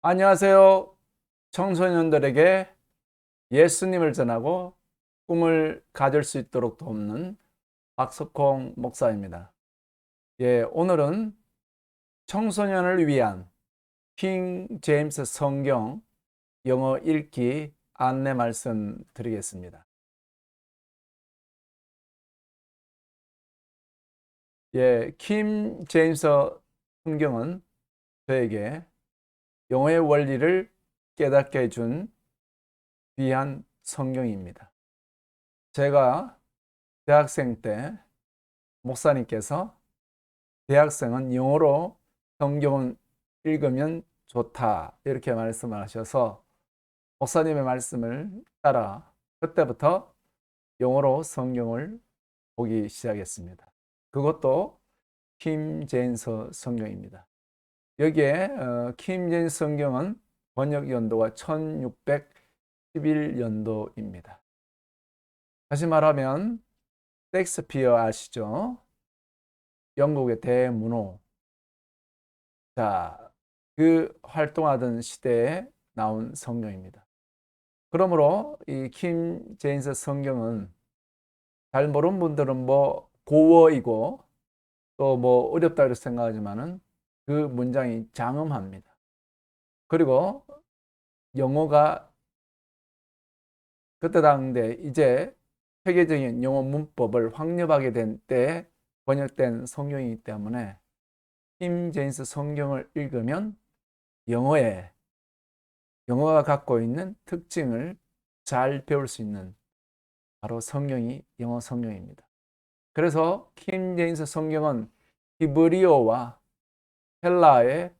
안녕하세요. 청소년들에게 예수님을 전하고 꿈을 가질 수 있도록 돕는 박석홍 목사입니다. 예, 오늘은 청소년을 위한 킹 제임스 성경 영어 읽기 안내 말씀 드리겠습니다. 예, 킴 제임스 성경은 저에게 영어의 원리를 깨닫게 해준 귀한 성경입니다. 제가 대학생 때 목사님께서 대학생은 영어로 성경을 읽으면 좋다 이렇게 말씀을 하셔서 목사님의 말씀을 따라 그때부터 영어로 성경을 보기 시작했습니다. 그것도 킴 제인서 성경입니다. 여기에 어, 킴 제인서 성경은 번역 연도가 1611년도입니다. 다시 말하면 섹스피어 아시죠? 영국의 대문호. 자, 그 활동하던 시대에 나온 성경입니다. 그러므로 이킴 제인스 성경은 잘 모르는 분들은 뭐 고어이고 또 뭐 어렵다 이렇게 생각하지만은 그 문장이 장엄합니다. 그리고 영어가 그때 당대 이제 세계적인 영어 문법을 확립하게 된때 번역된 성경이기 때문에 킴 제인스 성경을 읽으면 영어에 영어가 갖고 있는 특징을 잘 배울 수 있는 바로 성경이 영어 성경입니다. 그래서 킴 제인스 성경은 히브리어와 헬라의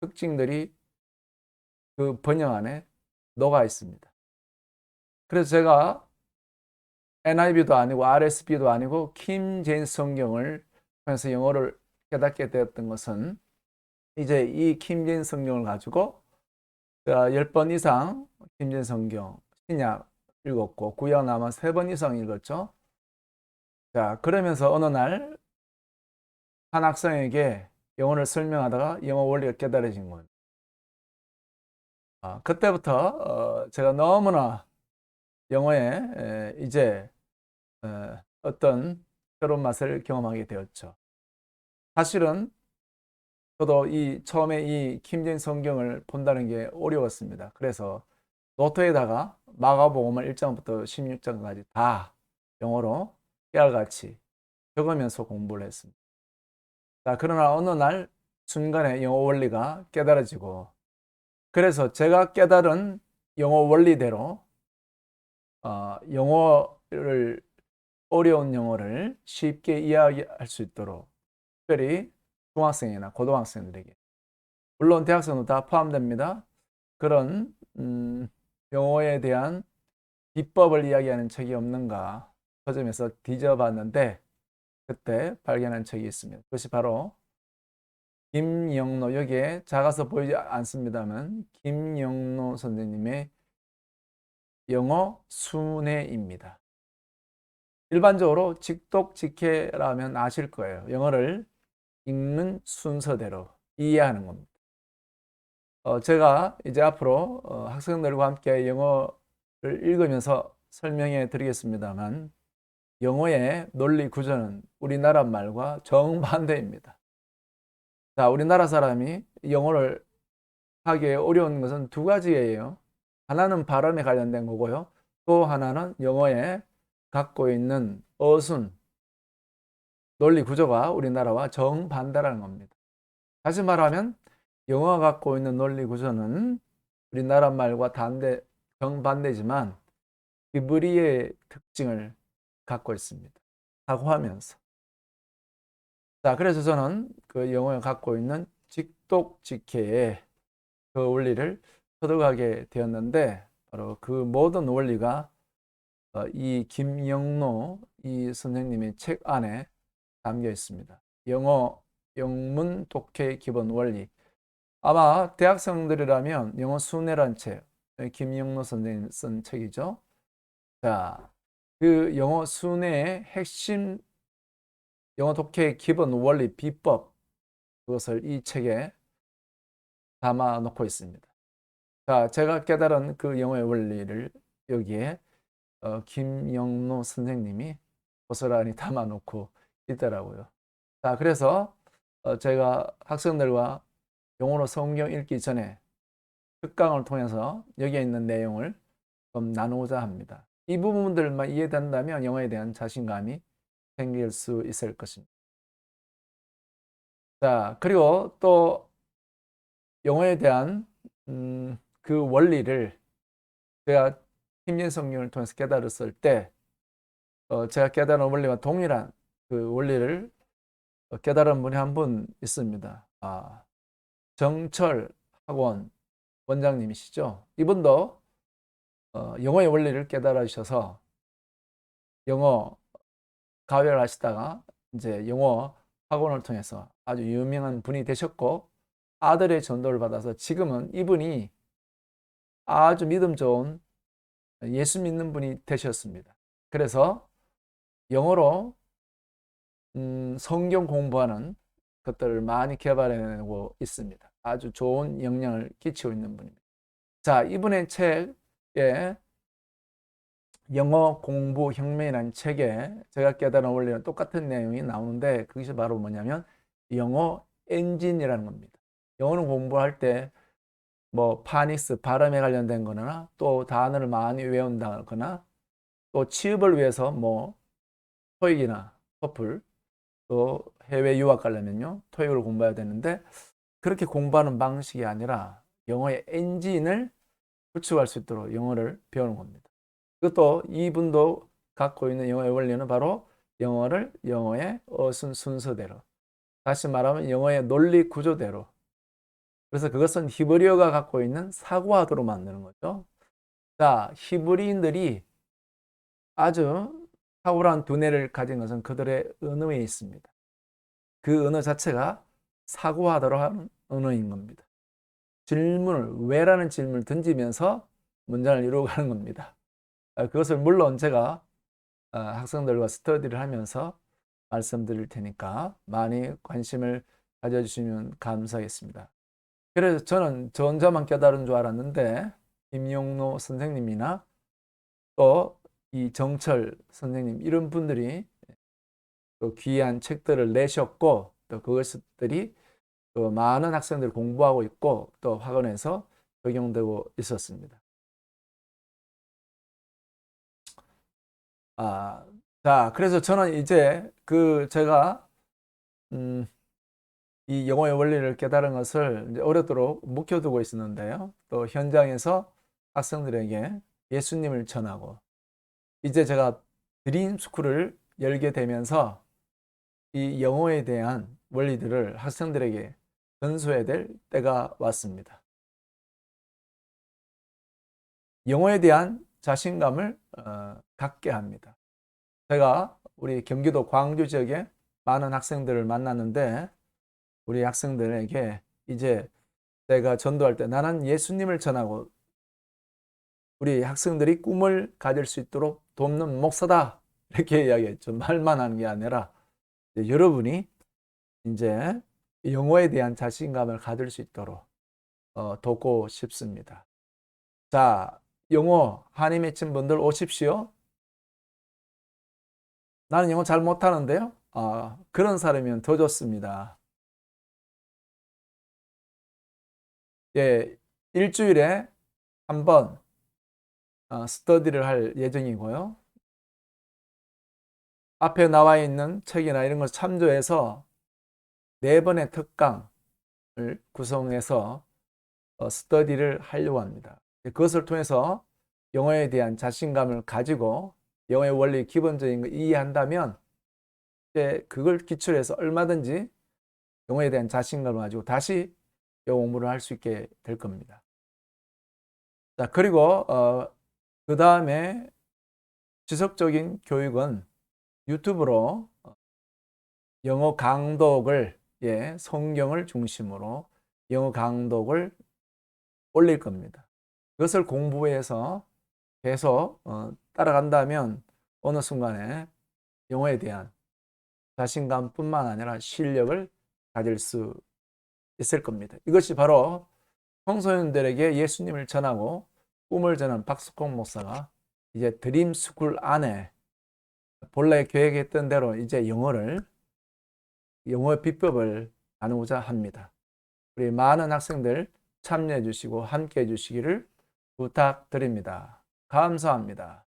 특징들이 그 번역 안에 녹아 있습니다. 그래서 제가 NIV도 아니고 RSV도 아니고 킴 제인스 성경을 통해서 영어를 깨닫게 되었던 것은 이제 이 킴 제인스 성경을 가지고 10번 이상 킴 제인스 성경 신약 읽었고 구약 아마 3번 이상 읽었죠. 자, 그러면서 어느 날 한 학생에게 영어를 설명하다가 영어 원리가 깨달아진 거예요. 아, 그때부터 어, 제가 너무나 영어에 에, 이제 에, 어떤 새로운 맛을 경험하게 되었죠. 사실은 저도 이 처음에 이 김진 성경을 본다는 게 어려웠습니다. 그래서 노트에다가 마가복음을 1장부터 16장까지 다 영어로 깨알같이 적으면서 공부를 했습니다. 자, 그러나 어느 날 순간에 영어 원리가 깨달아지고 그래서 제가 깨달은 영어 원리대로 어, 영어를 어려운 영어를 쉽게 이야기할 수 있도록 특별히 중학생이나 고등학생들에게 물론 대학생도 다 포함됩니다. 그런 음, 영어에 대한 비법을 이야기하는 책이 없는가 서점에서 뒤져봤는데 그때 발견한 책이 있습니다. 그것이 바로 김영노 여기에 작아서 보이지 않습니다만 김영노 선생님의 영어 순회입니다. 일반적으로 직독 직해라면 아실 거예요. 영어를 읽는 순서대로 이해하는 겁니다. 어, 제가 이제 앞으로 어, 학생들과 함께 영어를 읽으면서 설명해 드리겠습니다만 영어의 논리 구조는 우리나라 말과 정반대입니다. 자, 우리나라 사람이 영어를 하기에 어려운 것은 두 가지예요. 하나는 발음에 관련된 거고요. 또 하나는 영어에 갖고 있는 어순, 논리 구조가 우리나라와 정반대라는 겁니다. 다시 말하면 영어가 갖고 있는 논리 구조는 우리나라 말과 반대, 정반대지만 히브리의 특징을 갖고 있습니다. 사고하면서. 자, 그래서 저는 그 영어에 갖고 있는 직독직해의 그 원리를 터득하게 되었는데 바로 그 모든 원리가 어, 이 김영노 이 선생님의 책 안에 담겨 있습니다. 영어 영문 독해 기본 원리. 아마 대학생들이라면 영어 순회란 책, 김영노 선생님 쓴 책이죠. 자, 그 영어 순회의 핵심 영어 독해의 기본 원리 비법 그것을 이 책에 담아 놓고 있습니다. 자, 제가 깨달은 그 영어의 원리를 여기에 어, 김영노 선생님이 고스란히 담아 놓고 있더라고요. 자, 그래서 어, 제가 학생들과 영어로 성경 읽기 전에 특강을 통해서 여기에 있는 내용을 좀 나누고자 합니다. 이 부분들만 이해된다면 영어에 대한 자신감이 생길 수 있을 것입니다. 자, 그리고 또 영어에 대한 음, 그 원리를 제가 힘진 성경을 통해서 깨달았을 때 어, 제가 깨달은 원리와 동일한 그 원리를 어, 깨달은 분이 한 분 있습니다. 아, 정철 학원 원장님이시죠. 이분도 어, 영어의 원리를 깨달아 주셔서 영어 가외를 하시다가 이제 영어 학원을 통해서 아주 유명한 분이 되셨고 아들의 전도를 받아서 지금은 이분이 아주 믿음 좋은 예수 믿는 분이 되셨습니다. 그래서 영어로 음, 성경 공부하는 것들을 많이 개발해내고 있습니다. 아주 좋은 영향을 끼치고 있는 분입니다. 자, 이분의 책 에 영어 공부 혁명이라는 책에 제가 깨달은 원리는 똑같은 내용이 나오는데 그것이 바로 뭐냐면 영어 엔진이라는 겁니다. 영어는 공부할 때 뭐 파닉스 발음에 관련된 거나 또 단어를 많이 외운다거나 또 취업을 위해서 뭐 토익이나 토플 또 해외 유학 가려면요 토익을 공부해야 되는데 그렇게 공부하는 방식이 아니라 영어의 엔진을 구축할 수 있도록 영어를 배우는 겁니다. 그것도 이분도 갖고 있는 영어의 원리는 바로 영어를 영어의 어순 순서대로 다시 말하면 영어의 논리 구조대로 그래서 그것은 히브리어가 갖고 있는 사고화도로 만드는 거죠. 자, 히브리인들이 아주 탁월한 두뇌를 가진 것은 그들의 언어에 있습니다. 그 언어 자체가 사고하도록 하는 언어인 겁니다. 질문을 왜라는 질문을 던지면서 문장을 이루어가는 겁니다. 아, 그것을 물론 제가 아, 학생들과 스터디를 하면서 말씀드릴 테니까 많이 관심을 가져주시면 감사하겠습니다. 그래서 저는 저 혼자만 깨달은 줄 알았는데 임용노 선생님이나 또 이 정철 선생님 이런 분들이 또 귀한 책들을 내셨고 또 그것들이 또 많은 학생들이 공부하고 있고 또 학원에서 적용되고 있었습니다. 아, 자, 그래서 저는 이제 그 제가 음, 이 영어의 원리를 깨달은 것을 이제 오랫도록 묵혀두고 있었는데요. 또 현장에서 학생들에게 예수님을 전하고 이제 제가 드림 스쿨을 열게 되면서 이 영어에 대한 원리들을 학생들에게 전수해야 될 때가 왔습니다. 영어에 대한 자신감을 어, 갖게 합니다. 제가 우리 경기도 광주 지역에 많은 학생들을 만났는데 우리 학생들에게 이제 내가 전도할 때 나는 예수님을 전하고 우리 학생들이 꿈을 가질 수 있도록 돕는 목사다 이렇게 이야기했죠. 말만 하는 게 아니라 여러분이 이제 영어에 대한 자신감을 가질 수 있도록 어, 돕고 싶습니다. 자, 영어 한이 맺힌 분들 오십시오. 나는 영어 잘 못하는데요. 아, 그런 사람이면 더 좋습니다. 예, 일주일에 한번 어, 스터디를 할 예정이고요. 앞에 나와 있는 책이나 이런 것을 참조해서 네 번의 특강을 구성해서 어, 스터디를 하려고 합니다. 그것을 통해서 영어에 대한 자신감을 가지고 영어의 원리 기본적인 걸 이해한다면 이제 그걸 기초로 해서 얼마든지 영어에 대한 자신감을 가지고 다시 영어 공부를 할 수 있게 될 겁니다. 자, 그리고 어, 그 다음에 지속적인 교육은 유튜브로 어, 영어 강독을 예, 성경을 중심으로 영어 강독을 올릴 겁니다. 그것을 공부해서 계속 어, 따라간다면 어느 순간에 영어에 대한 자신감뿐만 아니라 실력을 가질 수 있을 겁니다. 이것이 바로 청소년들에게 예수님을 전하고 꿈을 전한 박숙홍 목사가 이제 드림 스쿨 안에 본래 계획했던 대로 이제 영어를 영어 비법을 나누고자 합니다. 우리 많은 학생들 참여해 주시고 함께 해 주시기를 부탁드립니다. 감사합니다.